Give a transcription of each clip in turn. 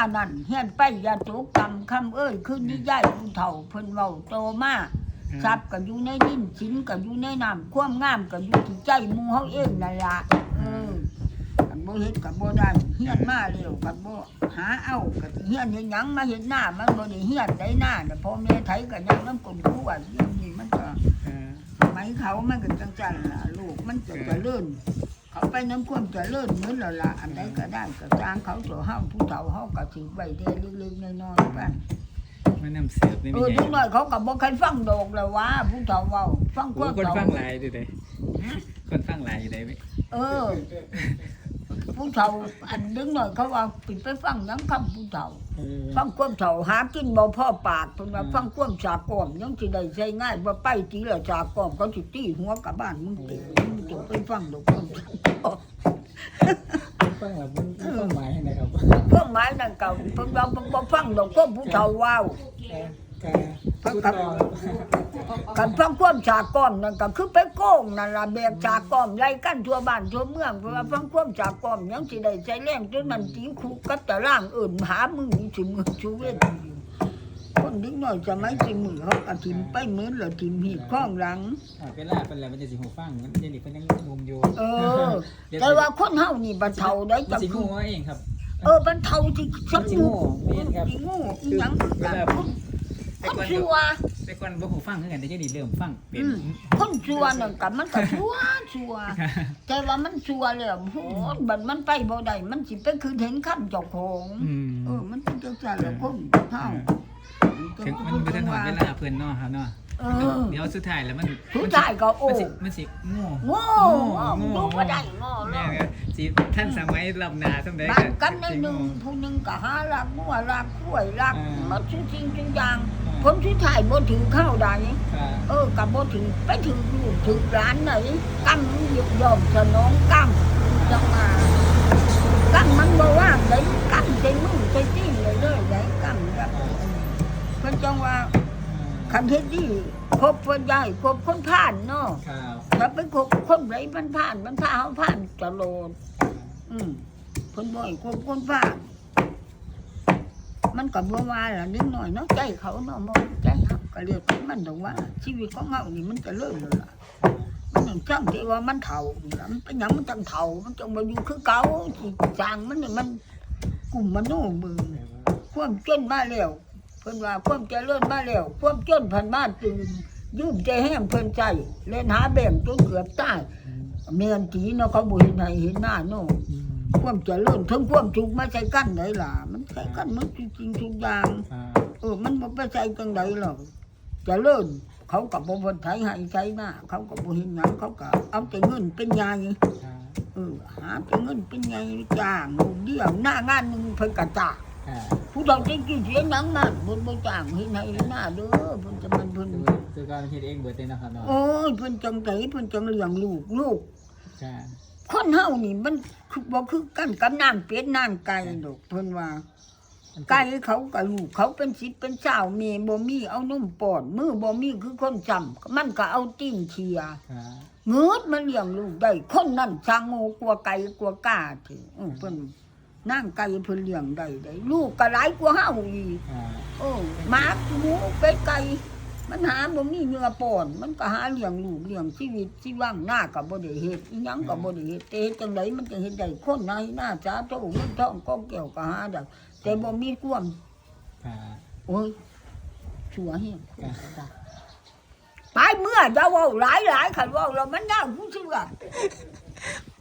านั้นเฮียนไปอย่าตกต่ำคำเอ้ยขึ้นนิยายผู้เฒ่าเพิ่นเว้าโตมาทรัพย์ก็อยู่ในดินสินก็อยู่ในน้ำความงามก็อยู่ที่ใจหมู่เฮาเองนั่นล่ะเออกันบ่เฮ็ดก็บ่ได้เฮียนมาเร็วกันบ่หาเอาก็สิเฮียนเฮ็ดหยังมาเฮ็ดหน้ามันบ่ได้เฮียนได้หน้าน่ะพ่อแม่ไทยก็ยังนำคนครัวเดี๋ยวนี้มันก็เออสมัยเขามันก็จังจันล่ะลูกมันจะเจริญ เขาไปน้ำความเจริญเหมือนและละอันใดก็ได้ก็จ้างเขาตัวเฮาผู้เฒ่าเฮาก็ถือไว้เด้เล็กๆน้อยๆกันมานำเสิร์ฟนี่เอไม่อใหญ่ทุกหน่อยเขาก็บ่เคยฟังดอกเลยว่าผู้เฒ่าเว้าฟังคโอ้วามคนเฒ่าฟังหลายดูเด้คนฟังหลายอยู่ได้ไหมเออ ผู้เฒ่าอันดึงหน่อยเขาว่าปิดไปฟังหยังคำผู้เฒ่าเออฟังความเฒ่าหากินบ่พอปากเพิ่นว่าฟังความสากอมยังสิได้ใช้ง่ายบ่ไปตีละสากอมเขาสิตีหัวกลับบ้านมึงตีมึงจะไปฟังดอกความสากอม ฟังแล้วมันมันฟังหมายให้นะครับเพิ่งหมายนั่นเก่าเพิ่งเราเพิ่งบ่ฟังดอกความผู้เฒ่าว้าวก็ฟังกับกันฟังความสากอมนั่นก็คือไปโกงนั่นล่ะแบบสากอมไล่กันทั่วบ้านทั่วเมืองเพราะว่าฟังความสากอมยังสิได้ใช้แรงจนมันตีคุกกับตะล่างอื่นหามึงอยู่สิมือชูเวทคนนิดหน่อยจะไม่สิมือเขาก็ทิมไปเหมือนละทิมหีบข้องหลังอ่าเวลาเป็นแล้วมันจะสิหูฟังมันเดี๋ยวนี้เพิ่นยังงมอยู่เออ แต่ว่าคนเฮานี่บันเทาได้มันจังสิคืงูอเอาเองครับ เออบันเทาที่สมันสิมูงูเมียนครับ สิงูอีหยังเวลาคนแต่คนก่อนชัวแต่ก่อนบ่หูฟังคือกันแต่เดี๋ยวนี้เริ่มฟังเป็นอืม คนชัวนั่นก็มันก็ชัวชัวแต่ว่ามันชัวแล้วโหบัดมันไปบ่ได้มันสิไปคือเห็นคำเจ้าของอืมเออมันเป็นจังซั่นแหละคนเฮาถึงมันบ่ทันหอดเวลาเพิ่นเนาะครับเนาะ เออเดี๋ยวสุดท้ายแล้วมันสุดท้ายก็โอ้มันสิมันสิงูโง่ดูบ่ได้โง่แม่เนาะก็สิท่านสมัยลำนาสมัยบางกันในหนึ่งผู้หนึ่งก็หาลักงัวลักกล้วยลักมาทุกสิ่งทุกอย่างผลสุดท้ายบ่ถึงเข้าได้อ่าเออกับบ่ถึงไปถึงลูกถึงร้านไหนกำยุบยอมสนองกำจังมากำมันบ่ว่างเลยกำใจมือใจตีนเลยเลยได้กำครับเพิ่นจังว่า คันเฮ็ดดีครบเพิ่นได้ครบคนผ่านเนาะครับถ้าไปครบคนไหนมันผ่านมันพาเฮาผ่านตลอดอืมเพิ่นบ่ให้ครบคนผ่านมันก็บ่ว่าล่ะนิดหน่อยเนาะใจเขาเนาะบ่ใจเฮาก็เรียกมันต้องว่า ชีวิตของเฮานี่มันเจะเลิศแล้วล่ะมันต้องจังที่ว่ามันเฒ่านี่ล่ะมันเป็นหยังมันจังเฒ่ามันจังบ่อยู่คือเก่าที่สร้างมันนี่มันกลุ่มมโนมือความจนมาแล้ว เพิ่นว่าความเจริญมาแล้วความจนเพันมาตื่นยืมใจแห้งเพิ่นใจเล่นหาแบ่งจนเกือบตายแม่นตีเนาะเขาบ่เห็นให้เห็นหน้าเนาะความเจริญทั้งความทุกข์มาใส่กันได้ล่ะ มันใส่กันหมันจริงๆทุกอย่างอ่าเออมันบ่ไปใส่จังใดหรอกเจริญเขากับบ่คนไทยให้ใช้หน้าเขากับบ่เห็นหยังเขาก็เอาแต่เงินเป็นใหญ่อ่าเออหาแต่เงินเป็นใหญ่จ้างลูกเดียวหน้างานหนึงเพิ่นก็จ้างอ่า ผู้เราจริงๆเสียหนังนั่นเพิ่นบ่จ้างเฮ็ดให้หน้าเด้อเพิ่นจะมันเพิ่นคือคือการเฮ็ดเองเบิดเลยนะครับเนาะโอ้ยเพิ่นจังไดเพิ่นจังเลี้ยงลูกลูกใช่คนเฮานี่มันคือบ่คือกันกับน้ำเป็ดน้ำไก่ดอกเพิ่นว่าไก่เขากับลูกเขาเป็นสิบเป็นเจ้าเมีบ่มีเอานุ่มปอดมือบ่มีคือคนจำมันก็เอาตีนเชียอ่าเงือดมันเลี้ยงลูกได้คนนั่นช่างโง่กลัวไก่กลัวกาทีอื้อเพิ่น นั่งไก่เพิ่นเลี้ยงได้ได้ลูกก็หลายกว่าเฮาอีกอ่าโอ้หมาหมูเป็ดไก่มันหาบ่มีเนื้อปอนมันก็หาเลี้ยงลูกเลี้ยงชีวิตชีว่างหน้าก็บ่ได้เฮ็ดอีหยังก็บ่ได้เฮ็ดแต่เฮ็ดจังไดมันจะเฮ็ดได้คนในหน้าจ้าโตเงินทองกองแก้วก็หาได้แต่บ่มีความอ่าโอ้ยชัวเฮียอ่าไปเมื่อจะเว่าหลายหลายขันเว่าเรามันน่าผู้เชื่อ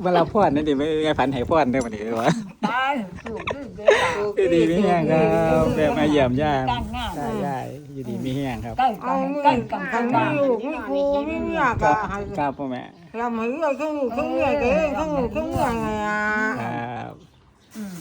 เวลาพรนั่นดิไม่ไงฝันให้พรได้บ่นี่ว่าตายถูกดื้อเกินอยู่ดีมีแห้งครับแต่มาเยี่ยมย่ามตั้งหน้าตายายอยู่ดีมีแห้งครับใกล้กันใกล้กันคัข้างนบ้ามีนลูกมีครูมีเมียคก็รับให้ครับพ่อแม่เราไม่ได้ข้างลูกข้างเมียเองข้างลูกข้างเมียไงอะครับอืม